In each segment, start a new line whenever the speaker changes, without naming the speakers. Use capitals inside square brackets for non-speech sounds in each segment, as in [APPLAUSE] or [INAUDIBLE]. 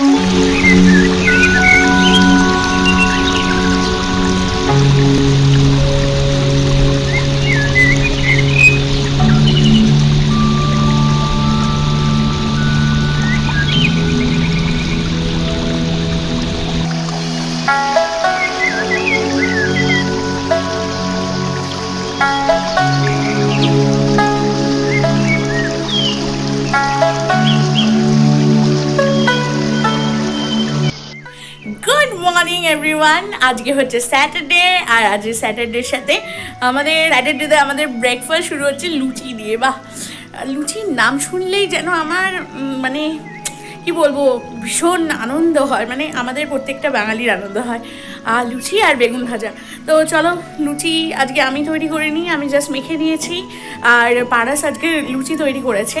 Música আজকে হচ্ছে স্যাটারডে, আর আজকে স্যাটারডের সাথে আমাদের, স্যাটারডেতে আমাদের ব্রেকফাস্ট শুরু হচ্ছে লুচি দিয়ে। বাহ! লুচির নাম শুনলেই যেন আমার মানে কি বলব, ভীষণ আনন্দ হয়। মানে আমাদের প্রত্যেকটা বাঙালির আনন্দ হয়। আর লুচি আর বেগুন ভাজা। তো চলো, লুচি আজকে আমি তৈরি করে নিই, আমি জাস্ট মেখে নিয়েছি। আর পারাস আজকে লুচি তৈরি করেছে।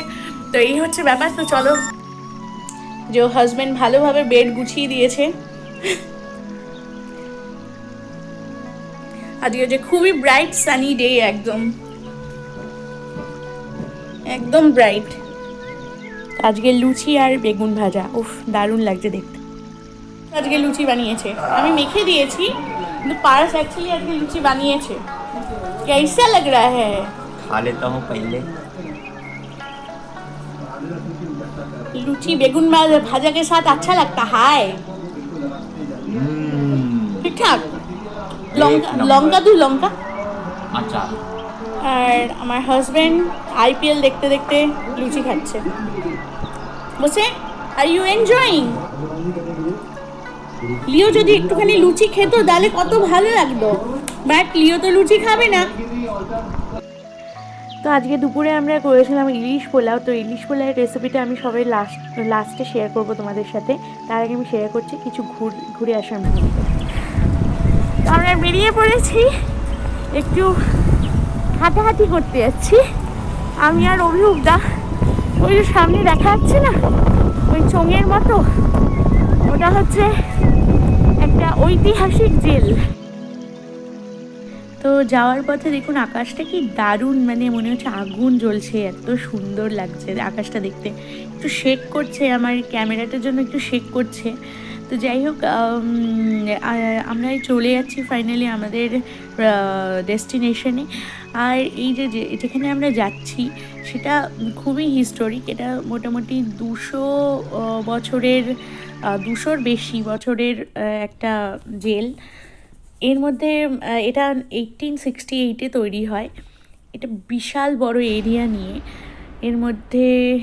তো এই হচ্ছে ব্যাপার। তো চলো, যে হাজব্যান্ড ভালোভাবে বেড গুছিয়ে দিয়েছে। আজকে হচ্ছে খুবই ব্রাইট সানি ডে একদম একদম ব্রাইট আজকে লুচি আর বেগুন ভাজা উফ দারুণ লাগছে দেখতে আজকে লুচি বানিয়েছে আমি মেখে দিয়েছি কিন্তু পারস অ্যাকচুয়ালি আজকে লুচি বানিয়েছে कैसा लग रहा है
खा लेता हूँ पहले
लुची बेगुन भा- भाजा के साथ अच्छा लगता है
हम्म,
ঠিক ঠাক লঙ্কা লঙ্কা দুই লঙ্কা
আচ্ছা।
আর আমার হাজব্যান্ড আইপিএল দেখতে দেখতে লুচি খাচ্ছে। বসে আর ইউ এনজয়িং লিও যদি একটুখানি লুচি খেত তাহলে কত ভালো লাগতো। বাট লিও তো লুচি খাবে না।
তো আজকে দুপুরে আমরা করেছিলাম ইলিশ পোলাও। তো ইলিশ পোলাওয়ের রেসিপিটা আমি সবাই লাস্ট লাস্টে শেয়ার করব তোমাদের সাথে। তার আগে আমি শেয়ার করছি কিছু ঘুর ঘুরে আসার
মধ্যে আমরা বেরিয়ে পড়েছি। একটু হাঁটাহাঁটি করতে যাচ্ছি। আমি আর অভিরূপদা ওই সামনে দেখা যাচ্ছে না? ওই চোঙের মতো। ওটা হচ্ছে একটা ঐতিহাসিক জেল।
তো যাওয়ার পথে দেখুন, আকাশটা কি দারুণ মানে মনে হচ্ছে আগুন জ্বলছে, এত সুন্দর লাগছে আকাশটা দেখতে। একটু শেক করছে, আমার ক্যামেরাটার জন্য একটু শেক করছে। তো যাই হোক আমরা চলে যাচ্ছি ফাইনালি আমাদের ডেস্টিনেশনে আর এই যে, যে- যেখানে আমরা যাচ্ছি, সেটা খুবই হিস্টোরিক এটা মোটামুটি দুশো বছরের দুশোর বেশি বছরের একটা জেল। এর মধ্যে এটা এইটিন সিক্সটি এইটে তৈরি হয়। এটা বিশাল বড় এরিয়া নিয়ে। এর মধ্যে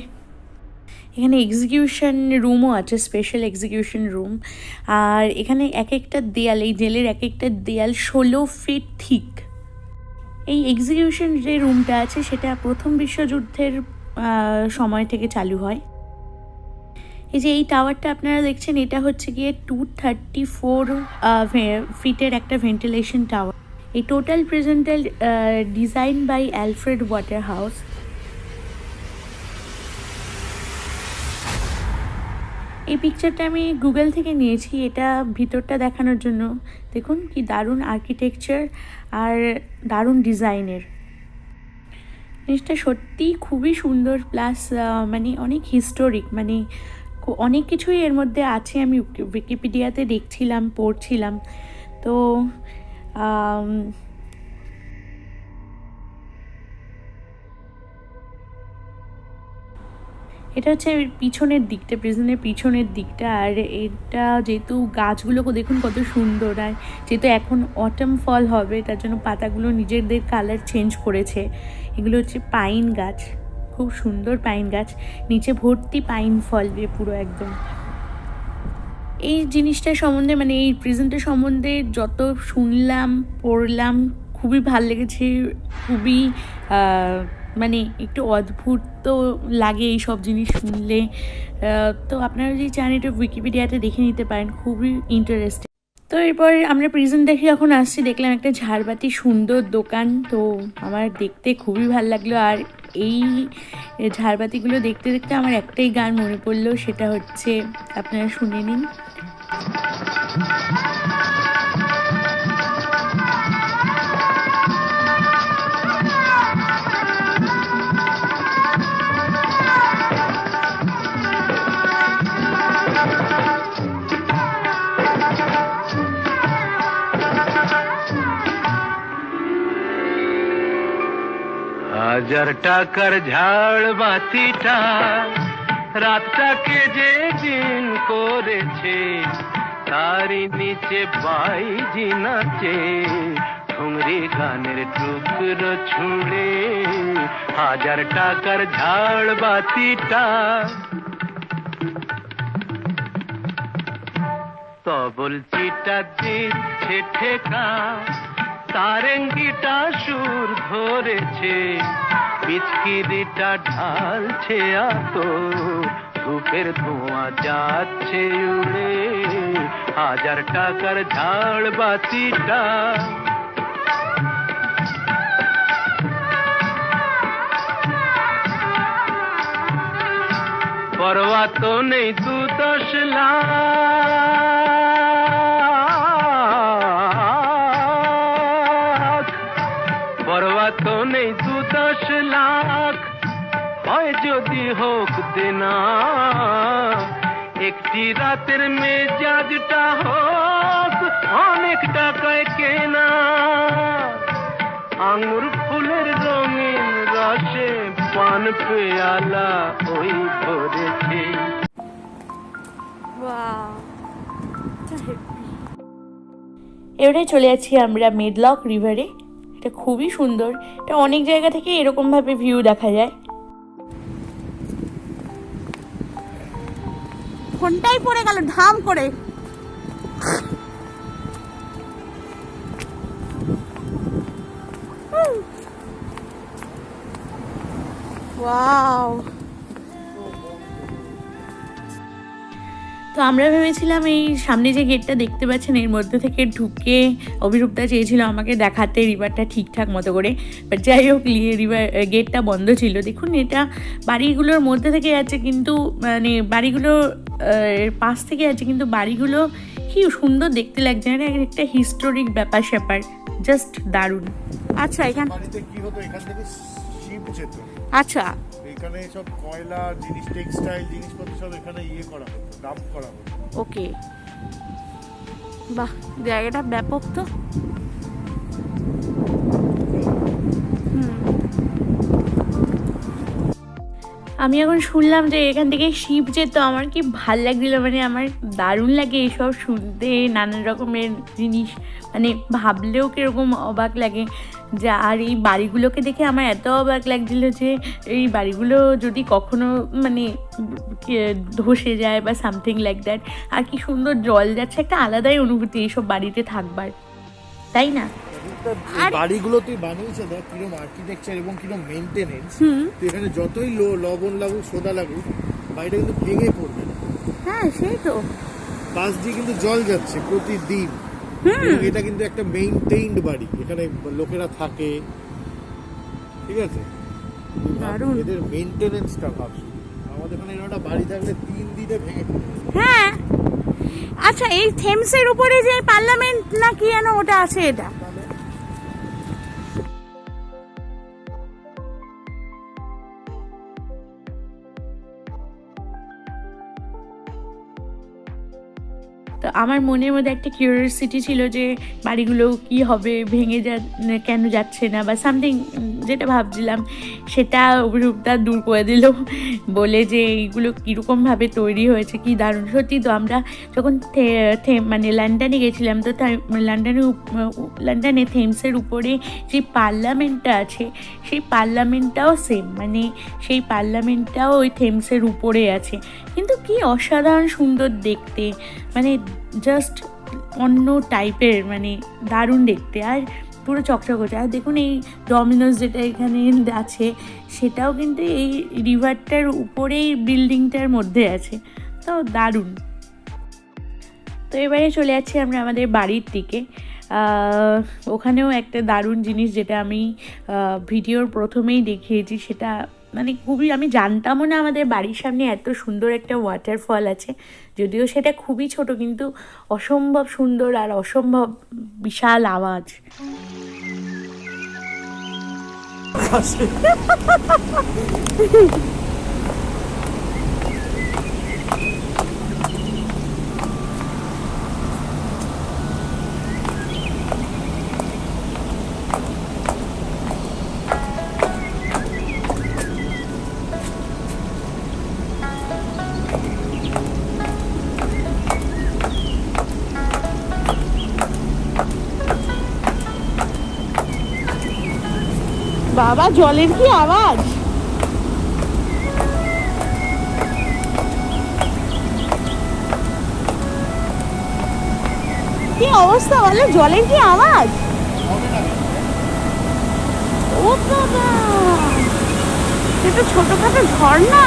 এখানে এক্সিকিউশন রুমও আছে স্পেশাল এক্সিকিউশন রুম আর এখানে এক একটা দেয়াল, এই জেলের এক একটা দেয়াল ষোলো ফিট থিক এই এক্সিকিউশন যে রুমটা আছে, সেটা প্রথম বিশ্বযুদ্ধের সময় থেকে চালু হয়। এই যে এই টাওয়ারটা আপনারা দেখছেন, এটা হচ্ছে গিয়ে টু থার্টি ফোর ফিটের একটা ভেন্টিলেশন টাওয়ার এই total presentation design by Alfred Waterhouse এই পিকচারটা আমি গুগল থেকে নিয়েছি, এটা ভিতরটা দেখানোর জন্য। দেখুন কি দারুণ আর্কিটেকচার আর দারুণ ডিজাইনের। জিনিসটা সত্যিই খুবই সুন্দর প্লাস মানে অনেক হিস্টোরিক মানে অনেক কিছুই এর মধ্যে আছে। আমি উইকিপিডিয়াতে দেখছিলাম, পড়ছিলাম। তো এটা হচ্ছে পিছনের দিকটা প্রিজনের পিছনের দিকটা, আর এটা যেহেতু গাছগুলো দেখুন কত সুন্দর, আর যেহেতু এখন অটম ফল হবে, তার জন্য পাতাগুলো নিজেদের কালার চেঞ্জ করেছে। এগুলো হচ্ছে পাইন গাছ, খুব সুন্দর পাইন গাছ, নিচে ভর্তি পাইন ফল দিয়ে পুরো একদম। এই জিনিসটা সম্বন্ধে মানে এই প্রেজেন্টের সম্বন্ধে যত শুনলাম, পড়লাম, খুবই ভালো লেগেছে, খুবই মানে একটু অদ্ভুত তো লাগে এই সব জিনিস শুনলে। তো আপনারা যদি চান এটা উইকিপিডিয়াতে দেখে নিতে পারেন, খুবই ইন্টারেস্টিং তো এরপর আমরা প্রেজেন্ট দেখে যখন আসছি, দেখলাম একটা ঝাড়বাতি সুন্দর দোকান। তো আমার দেখতে খুবই ভালো লাগল আর এই ঝাড়বাতিগুলো দেখতে দেখতে আমার একটাই গান মনে পড়ল, সেটা হচ্ছে, আপনারা শুনে নিন।
হাজার টাকার ঝাড় বাতিটা রাতটাকে যে দিন করেছে, তারই নিচে বাইজি নাচে। ঠুংরি গানের টুকরো ছুঁড়ে হাজার টাকার ঝাড় বাতিটা। তবল চিটা দিচ্ছে ঠেকা, তারেঙ্গিটা সুর ধরেছে। পিচকিরিটা ঢালছে আত ধূপের ধোঁয়া যাচ্ছে উড়ে। হাজার টাকার ঝাড় বাতিটা। পরোয়া তো নেই তু দশ লাখ। একটি রাতের মেজাজটা হোক অনেক টাকায় কেনা। আঙুর ফুলের রঙিন রসে পান পেয়ালা ওই ভরেছে।
এবারে চলে যাচ্ছি আমরা মেডলক রিভারে এটা খুবই সুন্দর। এটা অনেক জায়গা থেকে এরকমভাবে ভিউ দেখা যায়।
ফোনটাই পড়ে গেল ধাম করে। ওয়াও।
তো আমরা ভেবেছিলাম এই সামনে যে গেটটা দেখতে পাচ্ছেন এর মধ্যে থেকে ঢুকে অভিরূপটা চেয়েছিল আমাকে দেখাতে রিভারটা ঠিকঠাক মতো করে। বাট যাই হোক রিভার গেটটা বন্ধ ছিল। দেখুন এটা বাড়িগুলোর মধ্যে থেকে আছে কিন্তু মানে এর পাশ থেকে আছে কিন্তু বাড়িগুলো কি সুন্দর দেখতে লাগছে। এটা একটা হিস্টোরিক ব্যাপার স্যাপার। জাস্ট দারুণ।
আচ্ছা এখান আচ্ছা
এখানে সব কয়লা, জিনিস, টেক্সটাইল জিনিসপত্র সব এখানে ইয়ে করা হতো ডাম্প করা হতো।
ওকে বাহ, জায়গাটা ব্যাপক তো।
আমি এখন শুনলাম যে এখান থেকে শিব যেত, আমার কি ভালো লাগছিল মানে আমার দারুণ লাগে এইসব শুনতে, নানান রকমের জিনিস মানে ভাবলেও কীরকম অবাক লাগে। যা আর এই বাড়িগুলোকে দেখে আমার এত অবাক লাগছিল যে এই বাড়িগুলো যদি কখনো মানে কি- ধসে যায় বা সামথিং লাইক দ্যাট আর কি সুন্দর জল যাচ্ছে একটা আলাদাই অনুভূতি এইসব বাড়িতে থাকবার। তাই না?
বাড়িগুলো তুই বানিয়েছে দেখ কিরম আর্কিটেকচার এবং কিরম মেনটেনেন্স তুই এখানে যতই লো- লবণ লাগুক সোদা লাগুক বাড়িটা কিন্তু ভেঙে পড়বে না।
হ্যাঁ সেই তো।
পাশ দিয়ে কিন্তু জল যাচ্ছে প্রতিদিন। এটা কিন্তু একটা মেইনটেইনড বাড়ি এখানে লোকেরা থাকে। ঠিক আছে? এদের মেইনটেনেন্সটা ভাব। আমাদের এখানে একটা বাড়ি থাকলে তিন দিনে ভেঙে
হ্যাঁ। আচ্ছা এই থেমসের উপরে যে পার্লামেন্ট না কি যেন ওটা আছে এটা?
তো আমার মনের মধ্যে একটা কিউরিয়াসিটি ছিল যে বাড়িগুলো কি হবে, ভেঙে যা, কেন যাচ্ছে না বা সামথিং যেটা ভাবছিলাম সেটা অভিরূপটা দূর করে দিল। বলে যে এইগুলো কীরকমভাবে তৈরি হয়েছে, কি দারুণ। সত্যি তো আমরা যখন মানে লন্ডনে গেছিলাম তো লন্ডনে লন্ডনে থেমসের উপরে যে পার্লামেন্টটা আছে, সেই পার্লামেন্টটাও সেম মানে সেই পার্লামেন্টটাও ওই থেমসের উপরে আছে। কিন্তু কি অসাধারণ সুন্দর দেখতে মানে জাস্ট অন্য টাইপের মানে দারুণ দেখতে। আর পুরো চকচক। হচ্ছে আর দেখুন এই ডমিনোস যেটা এখানে আছে, সেটাও কিন্তু এই রিভারটার উপরেই বিল্ডিংটার মধ্যে আছে। তো দারুণ। তো এবারে চলে যাচ্ছি আমরা আমাদের বাড়ির দিকে। ওখানেও একটা দারুণ জিনিস যেটা আমি ভিডিওর প্রথমেই দেখিয়েছি, সেটা মানে খুবই আমি জানতামও না আমাদের বাড়ির সামনে এত সুন্দর একটা ওয়াটারফল আছে। যদিও সেটা খুবই ছোট কিন্তু অসম্ভব সুন্দর আর অসম্ভব বিশাল আওয়াজ। [LAUGHS] [LAUGHS] বাবা, জলের কি আওয়াজ? কি অবস্থা বলে, জলের কি আওয়াজ? ও বাবা এটা ছোটখাটো ঝর্ণা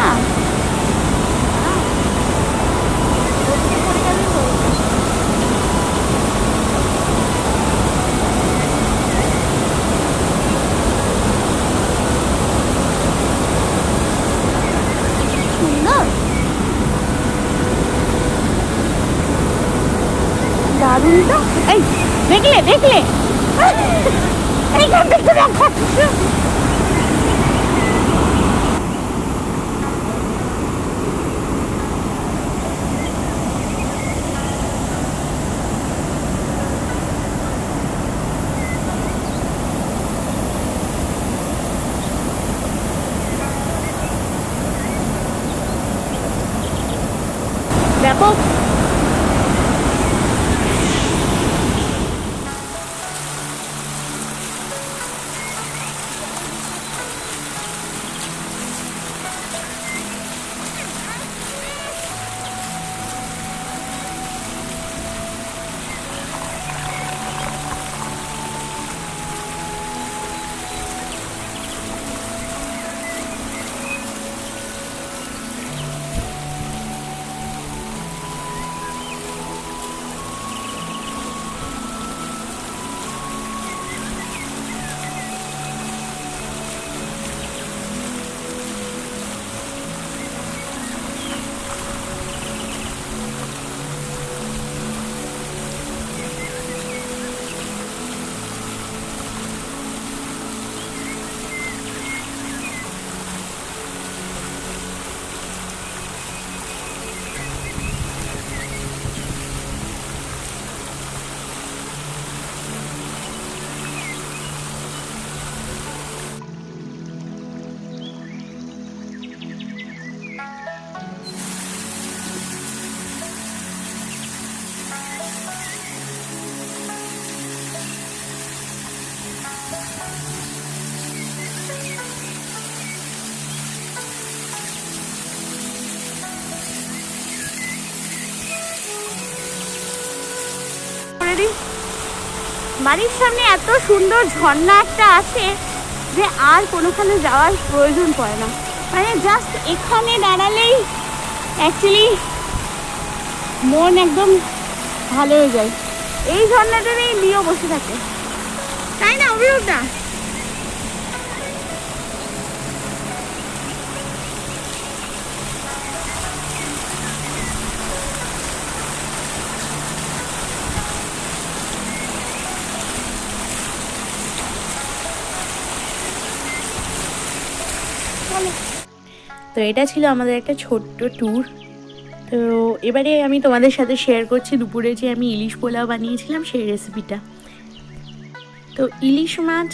সুন্দর দারুণ এই দেখলে দেখলে। এইখান থেকে দেখা দিই। বাড়ির সামনে এত সুন্দর ঝর্ণা একটা আছে যে আর কোনোখানে যাওয়ার প্রয়োজন পড়ে না। মানে জাস্ট এখানে দাঁড়ালেই অ্যাকচুয়ালি মন একদম ভালো হয়ে যায়। এই ঝর্ণাটা নিয়ে নিয়েও বসে থাকে। তাই না অভিরূপটা তো এটা ছিল আমাদের একটা ছোট্ট ট্যুর তো এবারে আমি তোমাদের সাথে শেয়ার করছি দুপুরে যে আমি ইলিশ পোলাও বানিয়েছিলাম সেই রেসিপিটা তো ইলিশ মাছ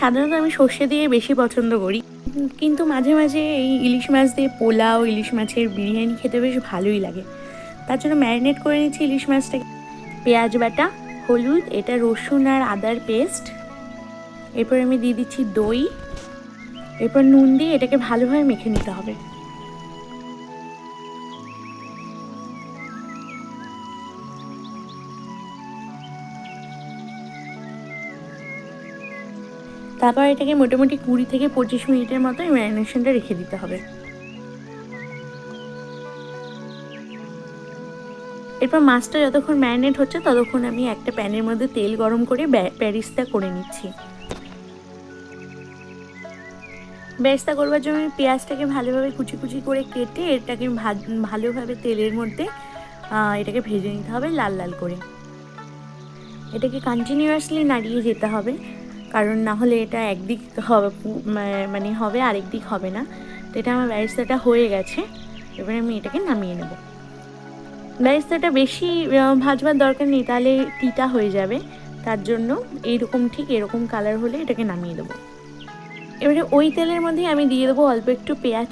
সাধারণত আমি সর্ষে দিয়ে বেশি পছন্দ করি। কিন্তু মাঝে মাঝে এই ইলিশ মাছ দিয়ে পোলাও, ইলিশ মাছের বিরিয়ানি খেতে বেশ ভালোই লাগে। তার জন্য ম্যারিনেট করে নিচ্ছি ইলিশ মাছটাকে। পেঁয়াজ বাটা, হলুদ, এটা রসুন আর আদার পেস্ট এরপর আমি দিয়ে দিচ্ছি দই। এরপর নুন দিয়ে এটাকে ভালোভাবে মেখে নিতে হবে। তারপর এটাকে মোটামুটি কুড়ি থেকে পঁচিশ মিনিটের মতো ম্যারিনেশনটা রেখে দিতে হবে। এরপর মাছটা যতক্ষণ ম্যারিনেট হচ্ছে, ততক্ষণ আমি একটা প্যানের মধ্যে তেল গরম করে প্যারিস্তা করে নিচ্ছি। বেরেস্তা করবার জন্য পেঁয়াজটাকে ভালোভাবে কুচি কুচি করে কেটে এটাকে ভালোভাবে তেলের মধ্যে এটাকে ভেজে নিতে হবে লাল লাল করে। এটাকে কন্টিনিউয়াসলি নাড়িয়ে যেতে হবে, কারণ না হলে এটা একদিক হবে মানে হবে আরেক দিক হবে না। তো এটা আমার ব্যারিস্তাটা হয়ে গেছে, এবারে আমি এটাকে নামিয়ে নেব। ব্যারিস্তাটা বেশি ভাজবার দরকার নেই, তাহলে তিতা হয়ে যাবে। তার জন্য এইরকম, ঠিক এরকম কালার হলে এটাকে নামিয়ে দেবো। এবারে ওই তেলের মধ্যে আমি দিয়ে দেবো অল্প একটু পেঁয়াজ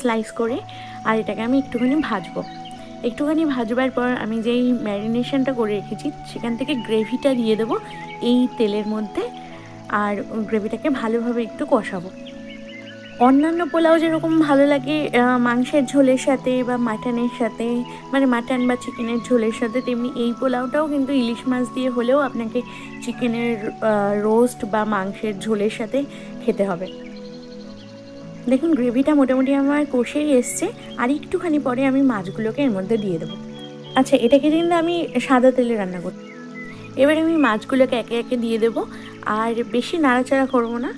স্লাইস করে। আর এটাকে আমি একটুখানি ভাজবো। একটুখানি ভাজবার পর আমি যেই ম্যারিনেশনটা করে রেখেছি, সেখান থেকে গ্রেভিটা দিয়ে দেবো এই তেলের মধ্যে। আর গ্রেভিটাকে ভালোভাবে একটু কষাবো। অন্যান্য পোলাও যেরকম ভালো লাগে মাংসের ঝোলের সাথে বা মাটনের সাথে মানে মাটন বা চিকেনের ঝোলের সাথে, তেমনি এই পোলাওটাও কিন্তু ইলিশ মাছ দিয়ে হলেও আপনাকে চিকেনের রোস্ট বা মাংসের ঝোলের সাথে খেতে হবে। দেখুন, গ্রেভিটা মোটামুটি আমার কষেই এসছে। আর একটুখানি পরে আমি মাছগুলোকে এর মধ্যে দিয়ে দেবো। আচ্ছা এটাকে কিন্তু আমি সাদা তেলে রান্না করি এবারে আমি মাছগুলোকে একে একে দিয়ে দেবো। আর বেশি নাড়াচাড়া করব না।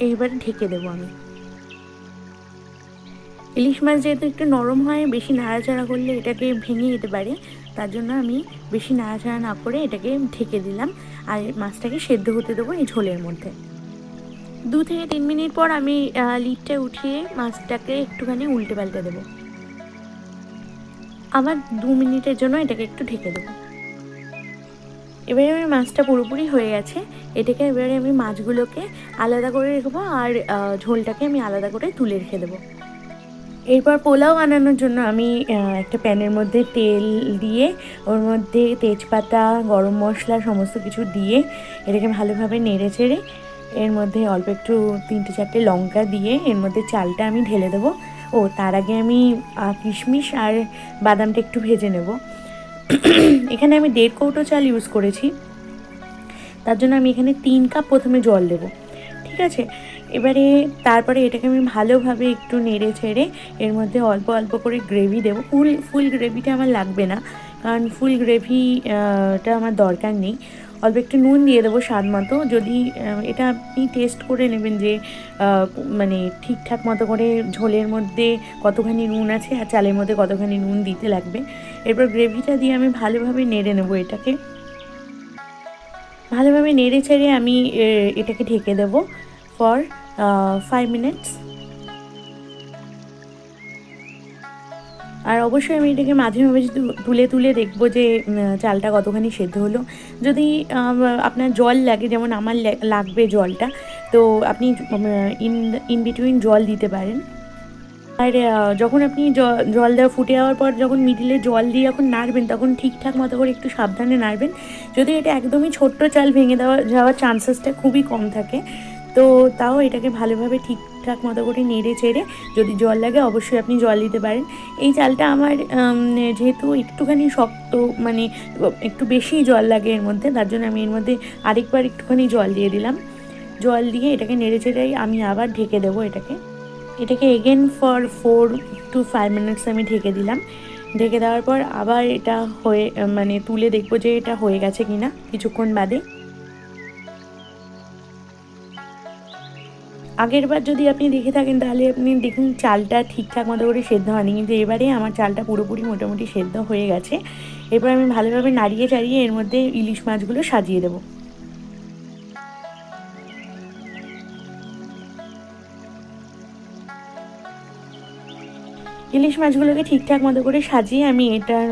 এইবারে ঢেকে দেবো আমি। ইলিশ মাছ যেহেতু একটু নরম হয়, বেশি নাড়াচাড়া করলে এটাকে ভেঙে যেতে পারে। তার জন্য আমি বেশি নাড়াচাড়া না করে এটাকে ঢেকে দিলাম। আর মাছটাকে সেদ্ধ হতে দেবো এই ঝোলের মধ্যে। দু থেকে তিন মিনিট পর আমি লিডটা উঠিয়ে মাছটাকে একটুখানি উল্টে পাল্টে দেবো। আবার দু মিনিটের জন্য এটাকে একটু ঢেকে দেবো। এবারে আমার মাছটা পুরোপুরি হয়ে গেছে। এটাকে এবারে আমি মাছগুলোকে আলাদা করে রাখব আর ঝোলটাকে আমি আলাদা করে তুলে রেখে দেবো। এরপর পোলাও বানানোর জন্য আমি একটা প্যানের মধ্যে তেল দিয়ে, ওর মধ্যে তেজপাতা, গরম মশলা, সমস্ত কিছু দিয়ে এটাকে ভালোভাবে নেড়ে চেড়ে এর মধ্যে অল্প একটু তিনটে চারটে লঙ্কা দিয়ে এর মধ্যে চালটা আমি ঢেলে দেবো। ও, তার আগে আমি কিশমিশ আর বাদামটা একটু ভেজে নেব। [CLEARS THROAT] এখানে আমি দেড় কৌটো চাল ইউজ করেছি। তার জন্য আমি এখানে তিন কাপ প্রথমে জল দেব। ঠিক আছে? এবারে, তারপরে এটাকে আমি ভালোভাবে একটু নেড়ে ছেড়ে এর মধ্যে অল্প অল্প করে গ্রেভি দেবো। ফুল ফুল গ্রেভিটা আমার লাগবে না। কারণ ফুল গ্রেভিটা আমার দরকার নেই। অল্প একটু নুন দিয়ে দেবো স্বাদ মতো। যদি এটা আপনি টেস্ট করে নেবেন যে মানে ঠিকঠাক মতো করে ঝোলের মধ্যে কতখানি নুন আছে আর চালের মধ্যে কতখানি নুন দিতে লাগবে। এরপর গ্রেভিটা দিয়ে আমি ভালোভাবে নেড়ে নেব এটাকে। ভালোভাবে নেড়ে ছেড়ে আমি এটাকে ঢেকে দেব ফর ফাইভ মিনিটস আর অবশ্যই আমি এটাকে মাঝে মাঝে তুলে তুলে দেখব যে চালটা কতখানি সেদ্ধ হলো। যদি আপনার জল লাগে, যেমন আমার লাগবে জলটা, তো আপনি ইন ইন বিটুইন জল দিতে পারেন। আর যখন আপনি জল দেওয়া ফুটে যাওয়ার পর যখন মিডিলে জল দিয়ে যখন নাড়বেন, তখন ঠিকঠাক মতো করে একটু সাবধানে নাড়বেন। যদি এটা একদমই ছোট্ট চাল ভেঙে দেওয়া, যাওয়ার চান্সেসটা খুবই কম থাকে, তো তাও এটাকে ভালোভাবে ঠিকঠাক মতো করে নেড়ে চেড়ে যদি জল লাগে অবশ্যই আপনি জল দিতে পারেন। এই চালটা আমার যেহেতু একটুখানি শক্ত মানে একটু বেশি জল লাগে এর মধ্যে, তার জন্য আমি এর মধ্যে আরেকবার একটুখানি জল দিয়ে দিলাম। জল দিয়ে এটাকে নেড়ে চেড়ে আমি আবার ঢেকে দেবো এটাকে। এটাকে again for four to five minutes আমি ঢেকে দিলাম। ঢেকে দেওয়ার পর আবার এটা হয়ে মানে তুলে দেখব যে এটা হয়ে গেছে কিনা কিছুক্ষণ বাদে। আগের বার যদি আপনি দেখে থাকেন, তাহলে আপনি দেখুন চালটা ঠিকঠাক মতো করে সেদ্ধ হয়নি। কিন্তু এবারে আমার চালটা পুরোপুরি মোটামুটি সেদ্ধ হয়ে গেছে। এরপর আমি ভালোভাবে নাড়িয়ে চাড়িয়ে এর মধ্যে ইলিশ মাছগুলো সাজিয়ে দেবো। ইলিশ মাছগুলোকে ঠিকঠাক মতো করে সাজিয়ে আমি এটার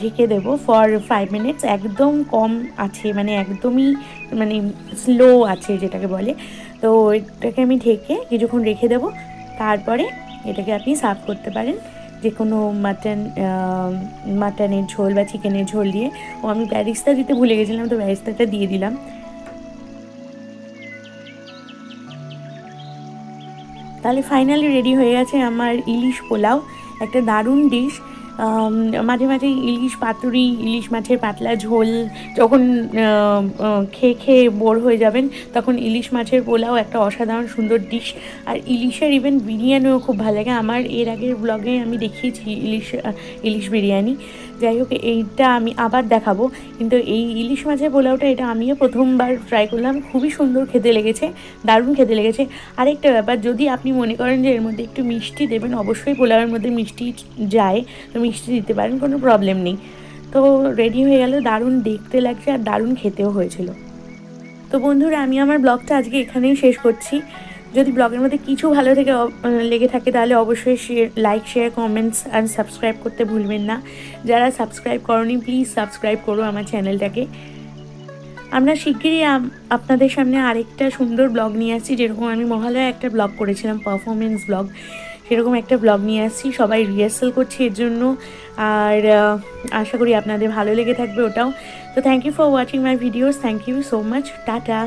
ঢেকে দেবো ফর ফাইভ মিনিটস একদম কম আছে মানে একদমই মানে স্লো আছে যেটাকে বলে। তো এটাকে আমি ঢেকে কিছুক্ষণ রেখে দেবো। তারপরে এটাকে আপনি সার্ভ করতে পারেন। যে কোনো মাটন মাটনের ঝোল বা চিকেনের ঝোল দিয়ে। ও, আমি ব্যারিস্তা দিতে ভুলে গেছিলাম, তো ব্যারিস্তাটা দিয়ে দিলাম। তাহলে ফাইনালি রেডি হয়ে গেছে আমার ইলিশ পোলাও। একটা দারুণ ডিশ। মাঝে মাঝে ইলিশ পাতুরি, ইলিশ মাছের পাতলা ঝোল, যখন খেয়ে খেয়ে বোর হয়ে যাবেন, তখন ইলিশ মাছের পোলাও একটা অসাধারণ সুন্দর ডিশ আর ইলিশের ইভেন বিরিয়ানিও খুব ভালো লাগে। আমার এর আগের ব্লগে আমি দেখিয়েছি ইলিশ ইলিশ বিরিয়ানি। যাই হোক, এইটা আমি আবার দেখাবো। কিন্তু এই ইলিশ মাছের পোলাওটা এটা আমিও প্রথমবার ট্রাই করলাম। খুবই সুন্দর খেতে লেগেছে, দারুণ খেতে লেগেছে। আরেকটা ব্যাপার, যদি আপনি মনে করেন যে এর মধ্যে একটু মিষ্টি দেবেন, অবশ্যই পোলাওয়ের মধ্যে মিষ্টি যায়। তো মিষ্টি দিতে পারেন, কোনো প্রবলেম নেই। তো রেডি হয়ে গেল, দারুণ দেখতে লাগছে আর দারুণ খেতেও হয়েছিল। তো বন্ধুরা, আমি আমার ব্লগটা আজকে এখানেই শেষ করছি। যদি ব্লগের মধ্যে কিছু ভালো থেকে লেগে থাকে, তাহলে অবশ্যই শেয়ার লাইক শেয়ার কমেন্টস আর সাবস্ক্রাইব করতে ভুলবেন না। যারা সাবস্ক্রাইব করনি প্লিজ সাবস্ক্রাইব করো আমার চ্যানেলটাকে আমরা শিগগিরই আপনাদের সামনে আরেকটা সুন্দর ব্লগ নিয়ে আসছি, যেরকম আমি মহালয়া একটা ব্লগ করেছিলাম পারফরমেন্স ব্লগ। সেরকম একটা ব্লগ নিয়ে আসছি, সবাই রিহার্সাল করছি এর জন্য। আর আশা করি আপনাদের ভালো লেগে থাকবে ওটাও। তো thank you for watching my videos thank you so much tata.